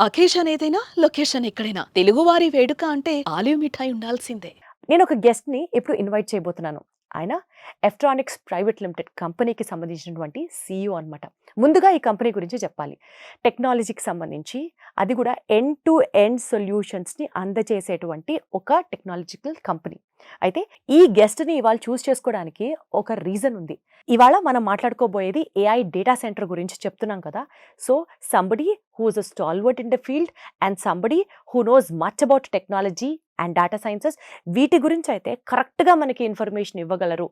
Occasion ఏదైనా location ఎక్కడైనా. తెలుగువారి వేడుక అంటే ఆలివ్ మిఠాయి ఉండాల్సిందే. నేను ఒక గెస్ట్ని ఇప్పుడు ఇన్వైట్ చేయబోతున్నాను. ఆయన ఎఫ్ట్రానిక్స్ ప్రైవేట్ లిమిటెడ్ కంపెనీకి సంబంధించినటువంటి సీఈఓ అన్నమాట. ముందుగా ఈ కంపెనీ గురించి చెప్పాలి. టెక్నాలజీకి సంబంధించి అది కూడా ఎండ్ టు ఎండ్ సొల్యూషన్స్ని అందజేసేటువంటి ఒక టెక్నాలజికల్ కంపెనీ. అయితే ఈ గెస్ట్ని ఇవాళ చూస్ చేసుకోవడానికి ఒక రీజన్ ఉంది. ఇవాళ మనం మాట్లాడుకోబోయేది ఏఐ డేటా సెంటర్ గురించి చెప్తున్నాం కదా. So somebody who's a stalwart in the field and somebody who knows much about technology and data sciences వీటి గురించి అయితే కరెక్ట్గా మనకి ఇన్ఫర్మేషన్ ఇవ్వగలరు.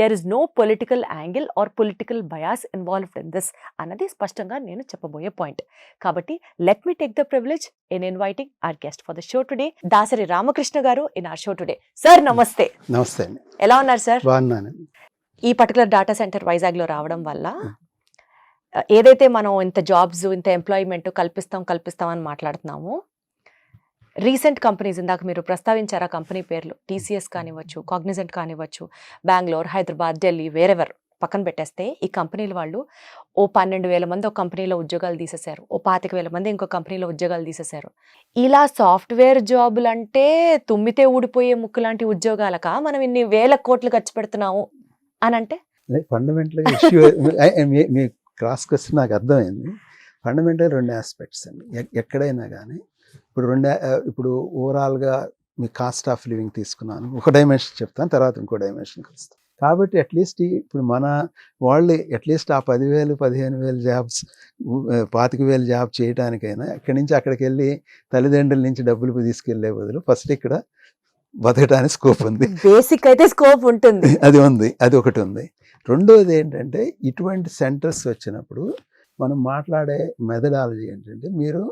There is no political angle or political bias involved in this అన్నది స్పష్టంగా నేను చెప్పబోయే పాయింట్ కాబట్టి let me take the privilege in inviting our guest for the show today Dasari Ramakrishna garu in our show today sir నమస్తే. నమస్తే ఎలా ఉన్నారు sir బాగున్నాను. ఈ పర్టికులర్ డేటా సెంటర్ వైజాగ్లో రావడం వల్ల ఏదైతే మనం ఇంత జాబ్స్ ఇంత ఎంప్లాయ్మెంట్ కల్పిస్తాం కల్పిస్తాం అని మాట్లాడుతున్నామో రీసెంట్ కంపెనీస్ ఇందాక మీరు ప్రస్తావించారు ఆ కంపెనీ పేర్లు? టీసీఎస్ కానివ్వచ్చు కాగ్నిజెంట్ కానివ్వచ్చు బెంగళూరు హైదరాబాద్ ఢిల్లీ వేరెవర్ పక్కన పెట్టేస్తే ఈ కంపెనీల వాళ్ళు ఓ పన్నెండు వేల మంది ఒక కంపెనీలో ఉద్యోగాలు తీసేశారు ఓ పాతిక వేల మంది ఇంకో కంపెనీలో ఉద్యోగాలు తీసేశారు. ఇలా సాఫ్ట్వేర్ జాబులు అంటే తుమ్మితే ఊడిపోయే ముక్కు లాంటి ఉద్యోగాలక? మనం ఇన్ని వేల కోట్లు ఖర్చు పెడుతున్నాము అని అంటే ఫండమెంటల్ ఇష్యూ మీ క్రాస్ క్వశ్చన్ నాకు అర్థమైంది. ఫండమెంటల్ రెండు ఆస్పెక్ట్స్ అండి. ఎక్కడైనా కానీ ఇప్పుడు రెండు ఇప్పుడు ఓవరాల్గా మీ కాస్ట్ ఆఫ్ లివింగ్ తీసుకున్నాను. ఒక డైమెన్షన్ చెప్తాను తర్వాత ఇంకో డైమెన్షన్కి వస్తాను కాబట్టి అట్లీస్ట్ ఇప్పుడు మన వాళ్ళు అట్లీస్ట్ ఆ పదివేలు పదిహేను వేలు జాబ్స్ పాతిక వేలు జాబ్ చేయడానికైనా ఇక్కడి నుంచి అక్కడికి వెళ్ళి తల్లిదండ్రుల నుంచి డబ్బులు తీసుకెళ్ళే బదులు ఫస్ట్ ఇక్కడ బతకడానికి స్కోప్ ఉంది. బేసిక్ అయితే స్కోప్ ఉంటుంది. అది ఉంది అది ఒకటి ఉంది. రెండోది ఏంటంటే ఇటువంటి సెంటర్స్ వచ్చినప్పుడు మనం మాట్లాడే మెథడాలజీ ఏంటంటే మీరు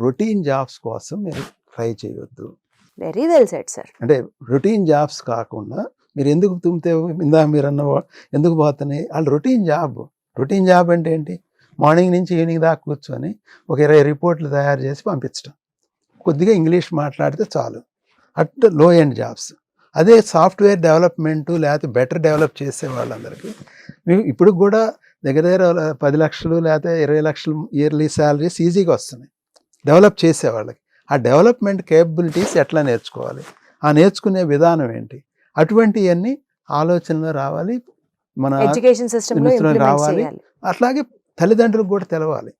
రొటీన్ జాబ్స్ కోసం మీరు ట్రై చేయొద్దు. Very well said sir. అంటే రొటీన్ జాబ్స్ కాకుండా మీరు ఎందుకు తుమ్మితే ఇందాక మీరు అన్న ఎందుకు పోతున్నాయి? వాళ్ళు రొటీన్ జాబ్. రొటీన్ జాబ్ అంటే ఏంటి? మార్నింగ్ నుంచి ఈవినింగ్ దాకా కూర్చొని ఒక ఇరవై రిపోర్ట్లు తయారు చేసి పంపించడం కొద్దిగా ఇంగ్లీష్ మాట్లాడితే చాలు. అట్లో ఎండ్ జాబ్స్. అదే సాఫ్ట్వేర్ డెవలప్మెంట్ లేకపోతే బెటర్ డెవలప్ చేసే వాళ్ళందరికీ. మీకు ఇప్పుడు కూడా దగ్గర దగ్గర పది లక్షలు లేకపోతే ఇరవై లక్షలు ఇయర్లీ శాలరీస్ ఈజీగా వస్తున్నాయి. డెవలప్ చేసే వాళ్ళకి ఆ డెవలప్మెంట్ కేపబిలిటీస్ ఎట్లా నేర్చుకోవాలి? ఆ నేర్చుకునే విధానం ఏంటి? అటువంటివన్నీ ఆలోచనలో రావాలి. మన ఎడ్యుకేషన్ సిస్టమ్ రావాలి. అట్లాగే తల్లిదండ్రులకు కూడా తెలవాలి.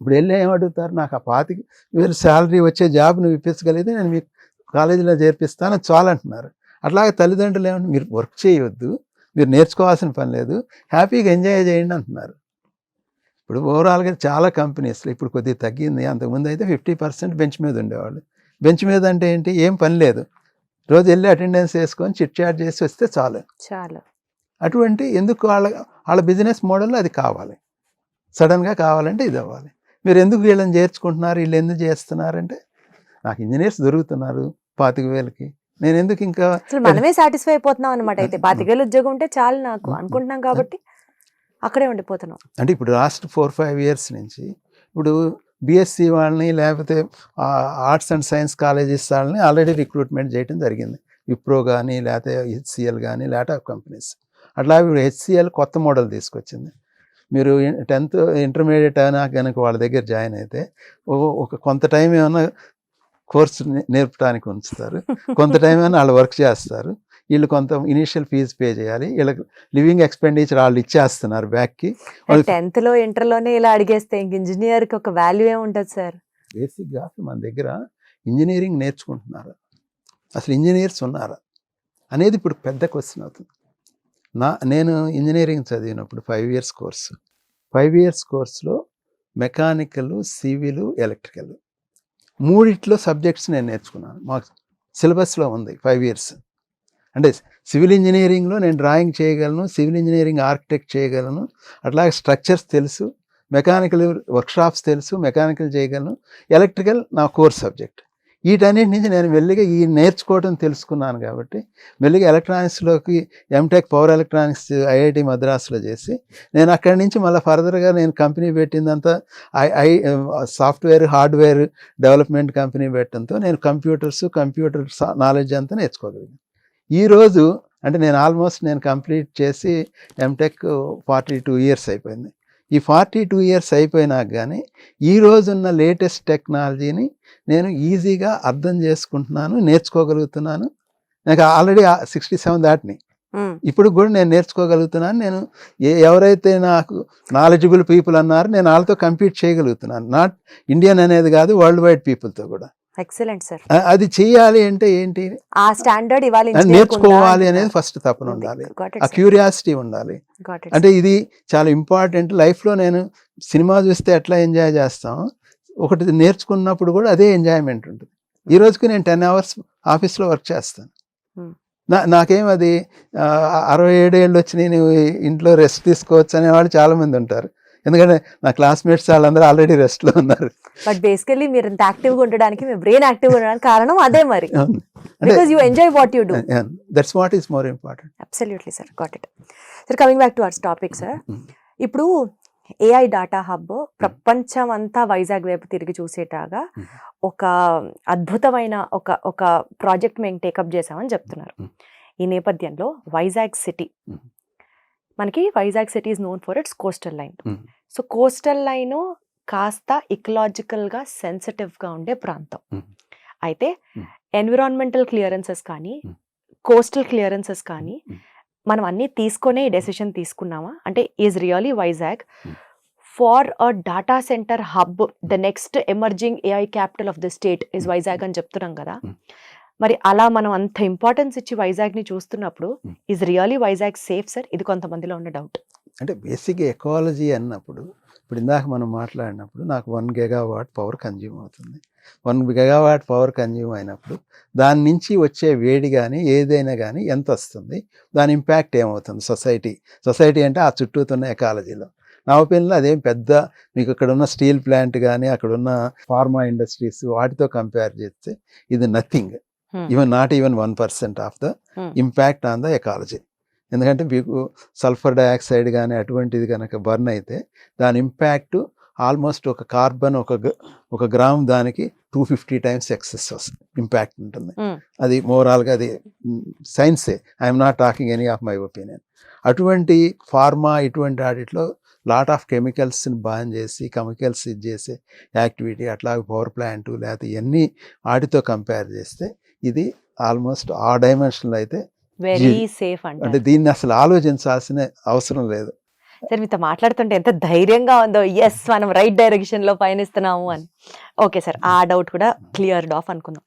ఇప్పుడు వెళ్ళి ఏమడుగుతారు నాకు ఆ పాతిక వేలు శాలరీ వచ్చే జాబ్ నువ్వు ఇప్పించగలిగితే నేను మీకు కాలేజీలో చేర్పిస్తాను అది చాలు అంటున్నారు అట్లాగే తల్లిదండ్రులు ఏమంటే మీరు వర్క్ చేయవద్దు మీరు నేర్చుకోవాల్సిన పని లేదు. హ్యాపీగా ఎంజాయ్ చేయండి అంటున్నారు. ఇప్పుడు ఓవరాల్గా చాలా కంపెనీస్లో ఇప్పుడు కొద్దిగా తగ్గింది. అంతకుముందు అయితే ఫిఫ్టీ పర్సెంట్ బెంచ్ మీద ఉండేవాళ్ళు. బెంచ్ మీద అంటే ఏంటి? ఏం పని లేదు. రోజు వెళ్ళి అటెండెన్స్ వేసుకొని చిట్ చాట్ చేసి వస్తే చాలు. చాలా. అటువంటి ఎందుకు వాళ్ళ వాళ్ళ బిజినెస్ మోడల్లో అది కావాలి. సడన్గా కావాలంటే ఇది అవ్వాలి. మీరు ఎందుకు వీళ్ళని చేర్చుకుంటున్నారు? వీళ్ళు ఎందుకు చేస్తున్నారంటే నాకు ఇంజనీర్స్ దొరుకుతున్నారు పాతిక వేలకి. నేను ఎందుకు ఇంకా మనమే సాటిస్ఫై అయిపోతున్నాం అనమాట అయితే పాతికేళ్ళు ఉద్యోగం ఉంటే చాలు నాకు అనుకుంటున్నాం కాబట్టి. అక్కడే ఉండిపోతున్నాం. అంటే ఇప్పుడు లాస్ట్ ఫోర్ ఫైవ్ ఇయర్స్ నుంచి ఇప్పుడు బీఎస్సీ వాళ్ళని లేకపోతే ఆర్ట్స్ అండ్ సైన్స్ కాలేజెస్ వాళ్ళని ఆల్రెడీ రిక్రూట్మెంట్ చేయడం జరిగింది. విప్రో కానీ లేకపోతే హెచ్సిఎల్ కానీ ల్యాటాప్ కంపెనీస్. అట్లా ఇప్పుడు హెచ్సిఎల్ కొత్త మోడల్ తీసుకొచ్చింది. మీరు టెన్త్ ఇంటర్మీడియట్ అయినా కనుక వాళ్ళ దగ్గర జాయిన్ అయితే ఒక కొంత టైం ఏమైనా కోర్సు నేర్పడానికి ఉంచుతారు. కొంత టైం ఏమైనా వాళ్ళు వర్క్ చేస్తారు. వీళ్ళు కొంత ఇనీషియల్ ఫీజు పే చేయాలి. వీళ్ళకి లివింగ్ ఎక్స్పెండిచర్ వాళ్ళు ఇచ్చేస్తున్నారు బ్యాక్కి వాళ్ళు టెన్త్లో ఇంటర్లోనే ఇలా అడిగేస్తే ఇంక ఇంజనీర్కి ఒక వాల్యూ ఏ ఉంటుంది సార్ బేసిక్గా మన దగ్గర ఇంజనీరింగ్ నేర్చుకుంటున్నారు. అసలు ఇంజనీర్స్ ఉన్నారా? అనేది ఇప్పుడు పెద్ద క్వశ్చన్ అవుతుంది. నా నేను ఇంజనీరింగ్ చదివినప్పుడు five years course five years కోర్సులో మెకానికల్ సివిల్ ఎలక్ట్రికల్ మూడిట్లో సబ్జెక్ట్స్ నేను నేర్చుకున్నాను. మాకు సిలబస్లో ఉంది ఫైవ్ ఇయర్స్ అంటే సివిల్ ఇంజనీరింగ్లో నేను డ్రాయింగ్ చేయగలను సివిల్ ఇంజనీరింగ్ ఆర్కిటెక్ట్ చేయగలను అట్లాగే స్ట్రక్చర్స్ తెలుసు మెకానికల్ వర్క్షాప్స్ తెలుసు మెకానికల్ చేయగలను ఎలక్ట్రికల్ నా కోర్స్ సబ్జెక్ట్. వీటన్నిటి నుంచి నేను మెల్లిగా ఈ నేర్చుకోవటం తెలుసుకున్నాను కాబట్టి మెల్లిగా ఎలక్ట్రానిక్స్లోకి ఎంటెక్ పవర్ ఎలక్ట్రానిక్స్ ఐఐటి మద్రాసులో చేసి నేను అక్కడి నుంచి మళ్ళీ ఫర్దర్గా నేను company పెట్టిందంతా I I software hardware development company పెట్టడంతో నేను కంప్యూటర్స్ కంప్యూటర్ నాలెడ్జ్ అంతా నేర్చుకోగలిగాను. ఈరోజు అంటే నేను ఆల్మోస్ట్ నేను కంప్లీట్ చేసి ఎంటెక్ ఫార్టీ టూ ఇయర్స్ అయిపోయింది. ఈ ఫార్టీ టూ ఇయర్స్ అయిపోయినాక కానీ ఈ రోజున్న లేటెస్ట్ టెక్నాలజీని నేను ఈజీగా అర్థం చేసుకుంటున్నాను నేర్చుకోగలుగుతున్నాను. నాకు ఆల్రెడీ సిక్స్టీ సెవెన్ దాటిని ఇప్పుడు కూడా నేను నేర్చుకోగలుగుతున్నాను. నేను ఏ ఎవరైతే నాకు నాలెడ్జబుల్ పీపుల్ అన్నారో నేను వాళ్ళతో కంపీట్ చేయగలుగుతున్నాను. నాట్ ఇండియన్ అనేది కాదు వరల్డ్ వైడ్ పీపుల్తో కూడా. Excellent sir. అది చెయ్యాలి అంటే ఏంటి? ఆ స్టాండర్డ్ అది నేర్చుకోవాలి అనేది ఫస్ట్ తపన ఉండాలి. ఆ క్యూరియాసిటీ ఉండాలి. అంటే ఇది చాలా ఇంపార్టెంట్. లైఫ్లో నేను సినిమా చూస్తే ఎట్లా ఎంజాయ్ చేస్తాం? ఒకటి నేర్చుకున్నప్పుడు కూడా అదే ఎంజాయ్మెంట్ ఉంటుంది. ఈ రోజుకి నేను టెన్ అవర్స్ ఆఫీస్లో వర్క్ చేస్తాను. Hmm. నా నాకేం అది అరవై ఏడు ఏళ్ళు వచ్చి నేను ఇంట్లో రెస్ట్ తీసుకోవచ్చు అనేవాళ్ళు చాలా మంది ఉంటారు. ఎందుకంటే నా క్లాస్మేట్స్ వాళ్ళందరూ ఆల్రెడీ రెస్ట్లో ఉన్నారు. బట్ బేసికల్లీ మీరు ఇంత యాక్టివ్గా ఉండడానికి మీ బ్రెయిన్ యాక్టివ్గా ఉండడానికి కారణం అదే మరి. Because you enjoy what you do that's what is more important absolutely sir got it sir coming back to our topic sir. ఇప్పుడు ఏఐ డాటా హబ్ ప్రపంచం అంతా వైజాగ్ వైపు తిరిగి చూసేటాగా Mm. ఒక అద్భుతమైన ఒక ఒక ప్రాజెక్ట్ మేము టేకప్ చేసామని చెప్తున్నారు. Mm. ఈ నేపథ్యంలో వైజాగ్ సిటీ. మనకి Vizag city is known for its coastal line. So coastal line కాస్త ఇకలాజికల్గా సెన్సిటివ్గా ఉండే ప్రాంతం. అయితే. ఎన్విరాన్మెంటల్ క్లియరెన్సెస్ కానీ. కోస్టల్ క్లియరెన్సెస్ కానీ. మనం అన్ని తీసుకొనే డెసిషన్ తీసుకున్నామా అంటే is really Vizag. For a data centre hub the next emerging AI capital of the state is Vizag అని చెప్తున్నాం కదా. మరి అలా మనం అంత ఇంపార్టెన్స్ ఇచ్చి వైజాగ్ని చూస్తున్నప్పుడు. Is really Vizag safe sir ఇది కొంతమందిలో ఉన్న డౌట్ అంటే బేసిక్ ఎకాలజీ అన్నప్పుడు ఇప్పుడు ఇందాక మనం మాట్లాడినప్పుడు నాకు వన్ వాట్ పవర్ కన్జ్యూమ్ అవుతుంది. వన్ వాట్ పవర్ కన్జ్యూమ్ అయినప్పుడు దాని నుంచి వచ్చే వేడి కానీ ఏదైనా కానీ ఎంత వస్తుంది? దాని ఇంపాక్ట్ ఏమవుతుంది సొసైటీ సొసైటీ అంటే ఆ చుట్టూతున్న ఎకాలజీలో నా ఒపీనియన్లో అదేం పెద్ద మీకు ఇక్కడ ఉన్న స్టీల్ ప్లాంట్ కానీ అక్కడ ఉన్న ఫార్మా ఇండస్ట్రీస్ వాటితో కంపేర్ చేస్తే ఇది nothing Hmm. Even not even one percent of the. Impact on the ecology ఎందుకంటే మీకు సల్ఫర్ డయాక్సైడ్ కానీ అటువంటిది కనుక బర్న్ అయితే దాని ఇంపాక్ట్ ఆల్మోస్ట్ ఒక కార్బన్ ఒక ఒక గ్రామ్ దానికి two fifty times excess impact ఉంటుంది. Hmm. అది మోరాల్గా అది సైన్సే. I'm not talking any of my opinion. అటువంటి ఫార్మా ఇటువంటి వాటిలో లాట్ ఆఫ్ కెమికల్స్ని బాన్ చేసి కెమికల్స్ ఇది చేసే యాక్టివిటీ అట్లాగే పవర్ ప్లాంట్ లేకపోతే ఇవన్నీ వాటితో కంపేర్ చేస్తే ఇది ఆల్మోస్ట్ ఆ డైమెన్షన్లో అయితే వెరీ సేఫ్ అంటే అంటే దీన్ని అసలు ఆలోచించాల్సిన అవసరం లేదు. సార్ మీతో మాట్లాడుతుంటే ఎంత ధైర్యంగా ఉందో. ఎస్ మనం రైట్ డైరెక్షన్లో పయనిస్తున్నాము అని. ఓకే సార్ ఆ డౌట్ కూడా క్లియర్డ్ ఆఫ్ అనుకుందాం.